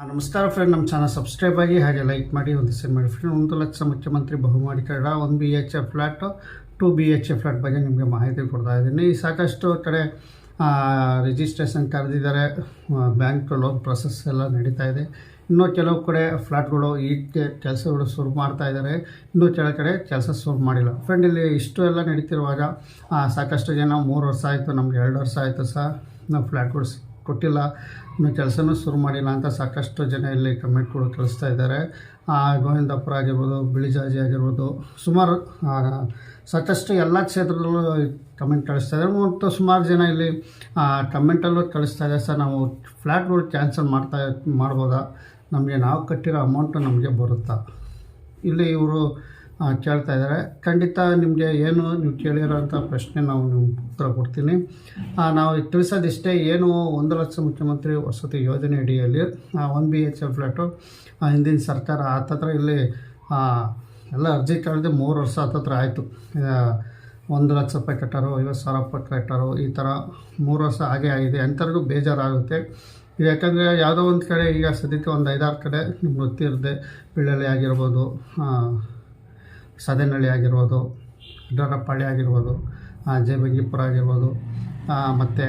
ನಮಸ್ಕಾರ ಫ್ರೆಂಡ್ ನಮ್ಮ channel subscribe ಆಗಿ ಹಾಗೆ ಲೈಕ್ ಮಾಡಿ ಒಂದು ಸೆಂಡ್ ಮಾಡಿ. ಫ್ರೆಂಡ್ ಒಂದು ಲಕ್ಷ ಮುಖ್ಯಮಂತ್ರಿ ಬಹುಮಾಡಿ ಕಡ ಒಂದು B H A flat two B H A flat ಬಗ್ಗೆ ನಿಮಗೆ ಮಾಹಿತಿ ಕೊಡ್ತಾ ಇದ್ದೀನಿ. ಸಾಕಷ್ಟು ಕಡೆ ರಿಜಿಸ್ಟ್ರೇಷನ್ ಕರೆದಿದ್ದಾರೆ. ಬ್ಯಾಂಕ್ ಲೋನ್ ಪ್ರೊಸೆಸ್ ಎಲ್ಲ ನಡೀತಾ ಇದೆ. ಇನ್ನೂ ಕೆಲವು ಕಡೆ ಫ್ಲ್ಯಾಟ್ಗಳು ಈ ಕೆಲಸಗಳು ಶುರು ಮಾಡ್ತಾ ಇದ್ದಾರೆ. ಇನ್ನೂ ಕೆಲವು ಕಡೆ ಕೆಲಸ ಶುರು ಮಾಡಿಲ್ಲ. ಫ್ರೆಂಡ್ ಇಲ್ಲಿ ಇಷ್ಟು ಎಲ್ಲ ನಡೀತಿರುವಾಗ ಸಾಕಷ್ಟು ಜನ ಮೂರು ವರ್ಷ ಆಯಿತು, ನಮ್ಗೆ ಎರಡು ವರ್ಷ ಆಯಿತು ಸಹ ನಾವು ಫ್ಲ್ಯಾಟ್ಗಳು ಕೊಟ್ಟಿಲ್ಲ. ಇನ್ನು ಕೆಲಸನೂ ಶುರು ಮಾಡಿಲ್ಲ ಅಂತ ಸಾಕಷ್ಟು ಜನ ಇಲ್ಲಿ ಕಮೆಂಟ್ಗಳು ಕಳಿಸ್ತಾ ಇದ್ದಾರೆ. ಗೋವಿಂದಪುರ ಆಗಿರ್ಬೋದು ಬಿಳಿಜಾಜಿ ಆಗಿರ್ಬೋದು, ಸುಮಾರು ಸಾಕಷ್ಟು ಎಲ್ಲ ಕ್ಷೇತ್ರದಲ್ಲೂ ಕಮೆಂಟ್ ಕಳಿಸ್ತಾ ಇದ್ದಾರೆ. ಮತ್ತು ಸುಮಾರು ಜನ ಇಲ್ಲಿ ಕಮೆಂಟಲ್ಲೂ ಕಳಿಸ್ತಾ ಇದ್ದಾರೆ. ಸರ್, ನಾವು ಫ್ಲ್ಯಾಟ್ಗಳು ಕ್ಯಾನ್ಸಲ್ ಮಾಡ್ತಾ, ಮಾಡ್ಬೋದಾ? ನಮಗೆ ನಾವು ಕಟ್ಟಿರೋ ಅಮೌಂಟು ನಮಗೆ ಬರುತ್ತಾ? ಇಲ್ಲಿ ಇವರು ಕೇಳ್ತಾ ಇದ್ದಾರೆ. ಖಂಡಿತ ನಿಮಗೆ ಏನು ನೀವು ಕೇಳಿರೋಂಥ ಪ್ರಶ್ನೆ ನಾವು ನಿಮ್ಗೆ ಉತ್ತರ ಕೊಡ್ತೀನಿ. ನಾವು ತಿಳಿಸೋದಿಷ್ಟೇ ಏನು ಒಂದು ಲಕ್ಷ ಮುಖ್ಯಮಂತ್ರಿ ವಸತಿ ಯೋಜನೆ ಅಡಿಯಲ್ಲಿ one B H L flat ಹಿಂದಿನ ಸರ್ಕಾರ ಹತ್ತತ್ರ ಇಲ್ಲಿ ಎಲ್ಲ ಅರ್ಜಿ ಕಳೆದು ಮೂರು ವರ್ಷ ಹತ್ತತ್ರ ಆಯಿತು. ಒಂದು ಲಕ್ಷ ರೂಪಾಯಿ ಕಟ್ಟಾರು, ಐವತ್ತು ಸಾವಿರ ರೂಪಾಯಿ ಕಟ್ಟಾರು, ಈ ಥರ ಮೂರು ವರ್ಷ ಹಾಗೆ ಆಗಿದೆ. ಅಂಥವ್ರಿಗೂ ಬೇಜಾರಾಗುತ್ತೆ. ಯಾಕಂದರೆ ಯಾವುದೋ ಒಂದು ಕಡೆ ಈಗ ಸದ್ಯಕ್ಕೆ ಒಂದು ಐದಾರು ಕಡೆ ನಿಮ್ಗೆ ಗೊತ್ತಿರದೆ ಬಿಳ್ಳಳ್ಳಿ ಆಗಿರ್ಬೋದು ಸದೆನಹಳ್ಳಿ ಆಗಿರ್ಬೋದು ಡೊರಪಾಳ್ಯ ಆಗಿರ್ಬೋದು ಜಯಬಂಗಿಪುರ ಆಗಿರ್ಬೋದು ಮತ್ತು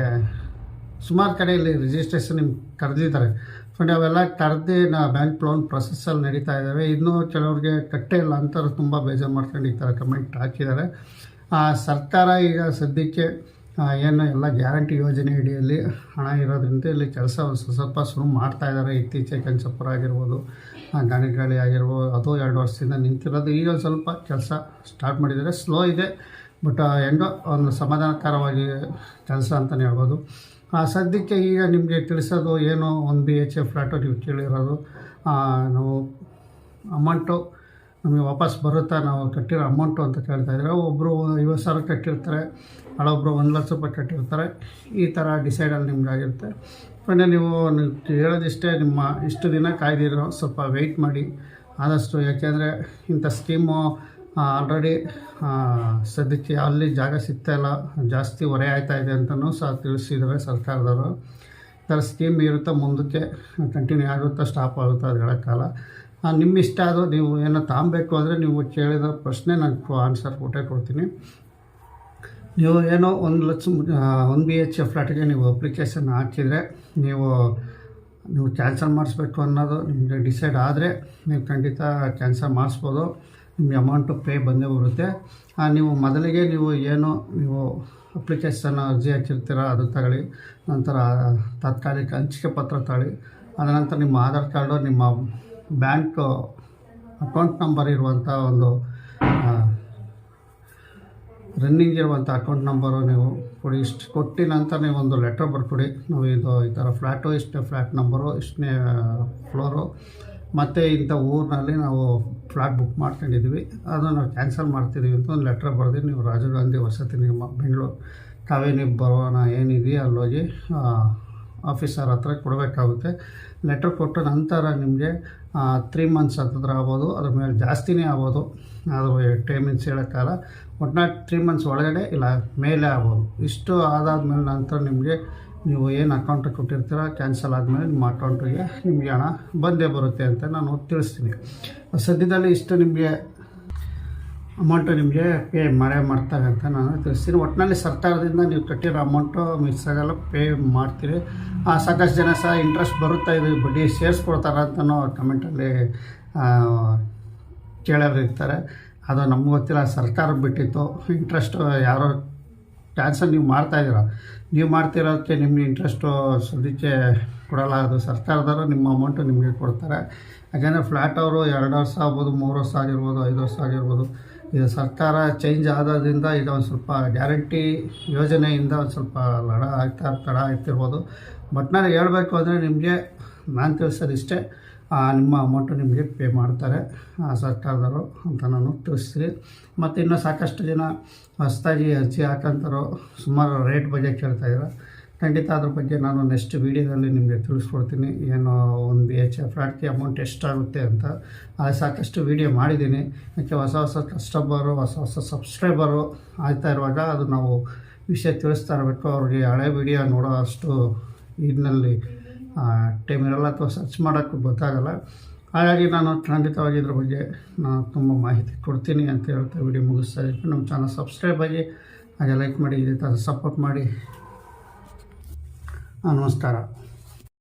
ಸುಮಾರು ಕಡೆಯಲ್ಲಿ ರಿಜಿಸ್ಟ್ರೇಷನ್ ನಿಮ್ಗೆ ಕರೆದಿದ್ದಾರೆ. ಫ್ರೆಂಡ್ ಅವೆಲ್ಲ ಕರೆದು ನಾ ಬ್ಯಾಂಕ್ ಲೋನ್ ಪ್ರೊಸೆಸ್ಸಲ್ಲಿ ನಡೀತಾ ಇದ್ದಾವೆ ಇನ್ನೂ ಕೆಲವ್ರಿಗೆ ಕಟ್ಟೇ ಇಲ್ಲ ಅಂತ ತುಂಬ ಬೇಜಾರು ಮಾಡ್ಕೊಂಡು ಈ ಥರ ಕಮೆಂಟ್ ಹಾಕಿದ್ದಾರೆ ಸರ್ಕಾರ ಈಗ ಸದ್ಯಕ್ಕೆ ಏನು ಎಲ್ಲ ಗ್ಯಾರಂಟಿ ಯೋಜನೆ ಅಡಿಯಲ್ಲಿ ಹಣ ಇರೋದ್ರಿಂದ ಇಲ್ಲಿ ಕೆಲಸ ಸ್ವಲ್ಪ ಶುರು ಮಾಡ್ತಾ ಇದ್ದಾರೆ. ಇತ್ತೀಚೆಗೆ ಕಂಚಪುರ ಆಗಿರ್ಬೋದು ಗಾಣಿಗಾಳಿ ಆಗಿರ್ಬೋದು, ಅದು ಎರಡು ವರ್ಷದಿಂದ ನಿಂತಿರೋದು. ಈಗ ಸ್ವಲ್ಪ ಕೆಲಸ ಸ್ಟಾರ್ಟ್ ಮಾಡಿದರೆ ಸ್ಲೋ ಇದೆ ಬಟ್ ಹೆಂಗೋ ಒಂದು ಸಮಾಧಾನಕರವಾಗಿ ಕೆಲಸ ಅಂತಲೇ ಹೇಳ್ಬೋದು. ಸದ್ಯಕ್ಕೆ ಈಗ ನಿಮಗೆ ತಿಳಿಸೋದು ಏನು? ಒಂದು ಬಿ ಎಚ್ ಎ ಫ್ಲ್ಯಾಟು ನೀವು ಕೇಳಿರೋದು. ನಾವು ಅಮೌಂಟು ನಮಗೆ ವಾಪಸ್ ಬರುತ್ತಾ ನಾವು ಕಟ್ಟಿರೋ ಅಮೌಂಟು ಅಂತ ಕೇಳ್ತಾ ಇದ್ದಾರೆ. ಒಬ್ಬರು ಐವತ್ತು ಸಾವಿರ ಕಟ್ಟಿರ್ತಾರೆ ಹಳೊಬ್ಬರು ಒಂದು ಲಕ್ಷ ರೂಪಾಯಿ ಕಟ್ಟಿರ್ತಾರೆ. ಈ ಥರ ಡಿಸೈಡಲ್ಲಿ ನಿಮ್ಗೆ ಆಗಿರುತ್ತೆ. ಫ್ರೆಂಡ್ ನೀವು ಹೇಳೋದಿಷ್ಟೇ ನಿಮ್ಮ ಇಷ್ಟು ದಿನ ಕಾಯ್ದಿರೋ ಸ್ವಲ್ಪ ವೆಯ್ಟ್ ಮಾಡಿ. ಆದಷ್ಟು ಯಾಕೆಂದರೆ ಇಂಥ ಸ್ಕೀಮು ಆಲ್ರೆಡಿ ಸದ್ಯಕ್ಕೆ ಅಲ್ಲಿ ಜಾಗ ಸಿಗ್ತಾಯಿಲ್ಲ ಜಾಸ್ತಿ ಹೊರೆ ಆಯ್ತಾ ಇದೆ ಅಂತಲೂ ಸಹ ತಿಳಿಸಿದ್ದಾರೆ ಸರ್ಕಾರದವರು. ಈ ಥರ ಸ್ಕೀಮ್ ಇರುತ್ತಾ ಮುಂದಕ್ಕೆ ಕಂಟಿನ್ಯೂ ಆಗುತ್ತಾ ಸ್ಟಾಪ್ ಆಗುತ್ತಾ ಅದು ಹೇಳೋಕ್ಕಲ್ಲ ಆ, ನಿಮ್ಮ ಇಷ್ಟ ಅದು ನೀವು ಏನೋ ತಾಂಬೇಕು ಅಂದರೆ ನೀವು ಕೇಳಿದ ಪ್ರಶ್ನೆ ನಾನು ಆನ್ಸರ್ ಕೊಟ್ಟೇ ಕೊಡ್ತೀನಿ. ನೀವು ಏನೋ ಒಂದು ಲಕ್ಷ ಒನ್ ಬಿ ಎಚ್ ಫ್ಲ್ಯಾಟ್ಗೆ ನೀವು ಅಪ್ಲಿಕೇಶನ್ ಹಾಕಿದರೆ ನೀವು ನೀವು ಕ್ಯಾನ್ಸಲ್ ಮಾಡಿಸ್ಬೇಕು ಅನ್ನೋದು ನಿಮಗೆ ಡಿಸೈಡ್ ಆದರೆ ನೀವು ಖಂಡಿತ ಕ್ಯಾನ್ಸಲ್ ಮಾಡಿಸ್ಬೋದು. ನಿಮಗೆ ಅಮೌಂಟು ಪೇ ಬಂದೇ ಬರುತ್ತೆ. ನೀವು ಮೊದಲಿಗೆ ನೀವು ಏನು, ನೀವು ಅಪ್ಲಿಕೇಶನ್ ಅರ್ಜಿ ಹಾಕಿರ್ತೀರ ಅದು ತಗೊಳ್ಳಿ, ನಂತರ ತಾತ್ಕಾಲಿಕ ಹಂಚಿಕೆ ಪತ್ರ ತಗೊಳ್ಳಿ ಅದ ನಂತರ ನಿಮ್ಮ ಆಧಾರ್ ಕಾರ್ಡು, ನಿಮ್ಮ ಬ್ಯಾಂಕ್ ಅಕೌಂಟ್ ನಂಬರ್ ಇರುವಂಥ ಒಂದು ರನ್ನಿಂಗ್ ಇರುವಂಥ ಅಕೌಂಟ್ ನಂಬರು ನೀವು ಕೊಡಿ. ಇಷ್ಟು ಕೊಟ್ಟಿ ನಂತರ ನೀವು ಒಂದು ಲೆಟ್ರ್ ಬರ್ಕೊಡಿ. ನಾವು ಇದು ಈ ಥರ ಫ್ಲ್ಯಾಟು ಇಷ್ಟೇ ಫ್ಲ್ಯಾಟ್ ನಂಬರು ಇಷ್ಟನೇ ಫ್ಲೋರು ಮತ್ತು ಇಂಥ ಊರಿನಲ್ಲಿ ನಾವು ಫ್ಲ್ಯಾಟ್ ಬುಕ್ ಮಾಡ್ಕೊಂಡಿದ್ವಿ ಅದನ್ನು ನಾವು ಕ್ಯಾನ್ಸಲ್ ಮಾಡ್ತಿದ್ದೀವಿ ಅಂತ ಒಂದು ಲೆಟ್ರ್ ಬರೆದು. ನೀವು ರಾಜೀವ್ ಗಾಂಧಿ ವಸತಿ ನಿಗಮ, ಬೆಂಗಳೂರು. ತಾವೇ ನೀವು ಬರೋಣ ಏನಿದೆಯೋ ಅಲ್ಲೋಗಿ ಆಫೀಸರ್ ಹತ್ರ ಕೊಡಬೇಕಾಗುತ್ತೆ. ಲೆಟರ್ ಕೊಟ್ಟ ನಂತರ ನಿಮಗೆ ತ್ರೀ ಮಂತ್ಸ್ ಹತ್ತಿರ ಆಗ್ಬೋದು, ಅದ್ರ ಮೇಲೆ ಜಾಸ್ತಿನೇ ಆಗ್ಬೋದು. ಅದು ಟೈಮಿಂಗ್ಸ್ ಹೇಳೋಕ್ಕಲ್ಲ ಒಟ್ನಾಟ್ ತ್ರೀ ಮಂತ್ಸ್ ಒಳಗಡೆ ಇಲ್ಲ, ಮೇಲೆ ಆಗ್ಬೋದು. ಇಷ್ಟು ಆದಾದ್ಮೇಲೆ ನಂತರ ನಿಮಗೆ ನೀವು ಏನು ಅಕೌಂಟ್ ಕೊಟ್ಟಿರ್ತೀರ ಕ್ಯಾನ್ಸಲ್ ಆದಮೇಲೆ ನಿಮ್ಮ ಅಕೌಂಟಿಗೆ ನಿಮಗೆ ಹಣ ಬಂದೇ ಬರುತ್ತೆ ಅಂತ ನಾನು ತಿಳಿಸ್ತೀನಿ. ಸದ್ಯದಲ್ಲಿ ಇಷ್ಟು ನಿಮಗೆ ಅಮೌಂಟು ನಿಮಗೆ ಪೇ ಮಾಡೇ ಮಾಡ್ತಾರೆ ಅಂತ ನಾನು ತಿಳಿಸ್ತೀನಿ. ಒಟ್ಟಿನಲ್ಲಿ ಸರ್ಕಾರದಿಂದ ನೀವು ಕಟ್ಟಿರೋ ಅಮೌಂಟು ಮಿಸ್ ಆಗಲ್ಲ ಪೇ ಮಾಡ್ತೀರಿ. ಆ, ಸಾಕಷ್ಟು ಜನ ಸಹ ಇಂಟ್ರೆಸ್ಟ್ ಬರುತ್ತಾ ಇದು. ಬಡ್ಡಿ ಸೇರಿಸ್ಕೊಡ್ತಾರೆ ಅಂತಲೂ ಕಮೆಂಟಲ್ಲಿ ಕೇಳೋರು ಇರ್ತಾರೆ. ಅದು ನಮ್ಗೆ ಗೊತ್ತಿಲ್ಲ. ಸರ್ಕಾರ ಬಿಟ್ಟಿತ್ತು. ಇಂಟ್ರೆಸ್ಟು ಯಾರೋ ಟ್ಯಾನ್ಸಲ್ ನೀವು ಮಾಡ್ತಾಯಿದ್ದೀರ ನೀವು ಮಾಡ್ತಿರೋದಕ್ಕೆ ನಿಮಗೆ ಇಂಟ್ರೆಸ್ಟು ಸದ್ಯಕ್ಕೆ ಕೊಡಲ್ಲ. ಅದು ಸರ್ಕಾರದವರು ನಿಮ್ಮ ಅಮೌಂಟು ನಿಮಗೆ ಕೊಡ್ತಾರೆ. ಯಾಕೆಂದರೆ ಫ್ಲ್ಯಾಟ್ ಅವರು ಎರಡು ವರ್ಷ ಆಗ್ಬೋದು ಮೂರು ವರ್ಷ ಆಗಿರ್ಬೋದು ಐದು ವರ್ಷ ಆಗಿರ್ಬೋದು ಇದು ಸರ್ಕಾರ ಚೇಂಜ್ ಆಗೋದ್ರಿಂದ ಇದು ಒಂದು ಸ್ವಲ್ಪ ಗ್ಯಾರಂಟಿ ಯೋಜನೆಯಿಂದ ಒಂದು ಸ್ವಲ್ಪ ಲಡ ಆಗ್ತಾ ತಡ ಆಗ್ತಿರ್ಬೋದು. ಬಟ್ ನಾನು ಹೇಳಬೇಕು ಅಂದರೆ ನಿಮಗೆ ನಾನು ತಿಳಿಸೋದಿಷ್ಟೇ ಇಷ್ಟೇ. ನಿಮ್ಮ ಅಮೌಂಟು ನಿಮಗೆ ಪೇ ಮಾಡ್ತಾರೆ ಆ, ಸರ್ಕಾರದವರು ಅಂತ ನಾನು ತಿಳಿಸ್ತೀನಿ. ಮತ್ತು ಇನ್ನೂ ಸಾಕಷ್ಟು ಜನ ಹೊಸ್ದಾಗಿ ಅರ್ಜಿ ಹಾಕಂತಾರೋ ಸುಮಾರು ರೇಟ್ ಬಗ್ಗೆ ಕೇಳ್ತಾ ಇದ್ದಾರೆ. ಖಂಡಿತ ಅದ್ರ ಬಗ್ಗೆ ನಾನು ನೆಕ್ಸ್ಟ್ ವೀಡಿಯೋದಲ್ಲಿ ನಿಮಗೆ ತಿಳಿಸ್ಕೊಡ್ತೀನಿ. ಏನು ಒಂದು ಬಿ ಎಚ್ ಫ್ಲ್ಯಾಟ್ಗೆ ಅಮೌಂಟ್ ಎಷ್ಟಾಗುತ್ತೆ ಅಂತ. ಅದು ಸಾಕಷ್ಟು ವೀಡಿಯೋ ಮಾಡಿದ್ದೀನಿ. ಯಾಕೆ ಹೊಸ ಹೊಸ ಕಸ್ಟಮರು ಹೊಸ ಹೊಸ ಸಬ್ಸ್ಕ್ರೈಬರು ಆಗ್ತಾ ಇರುವಾಗ ಅದು ನಾವು ವಿಷಯ ತಿಳಿಸ್ತಾ ಇರಬೇಕು. ಅವ್ರಿಗೆ ಹಳೆ ವೀಡಿಯೋ ನೋಡೋ ಅಷ್ಟು ಇದರಲ್ಲಿ ಟೈಮ್ ಇರಲ್ಲ ಅಥವಾ ಸರ್ಚ್ ಮಾಡೋಕ್ಕೂ ಗೊತ್ತಾಗಲ್ಲ. ಹಾಗಾಗಿ ನಾನು ಖಂಡಿತವಾಗಿ ಇದ್ರ ಬಗ್ಗೆ ನಾನು ತುಂಬ ಮಾಹಿತಿ ಕೊಡ್ತೀನಿ ಅಂತ ಹೇಳ್ತಾ ವಿಡಿಯೋ ಮುಗಿಸ್ತಾ ಇದ್ದೀನಿ. ನಮ್ಮ ಚಾನಲ್ ಸಬ್ಸ್ಕ್ರೈಬ್ ಆಗಿ ಹಾಗೆ ಲೈಕ್ ಮಾಡಿ, ಇದೇ ಥರ ಸಪೋರ್ಟ್ ಮಾಡಿ. ನಮಸ್ಕಾರ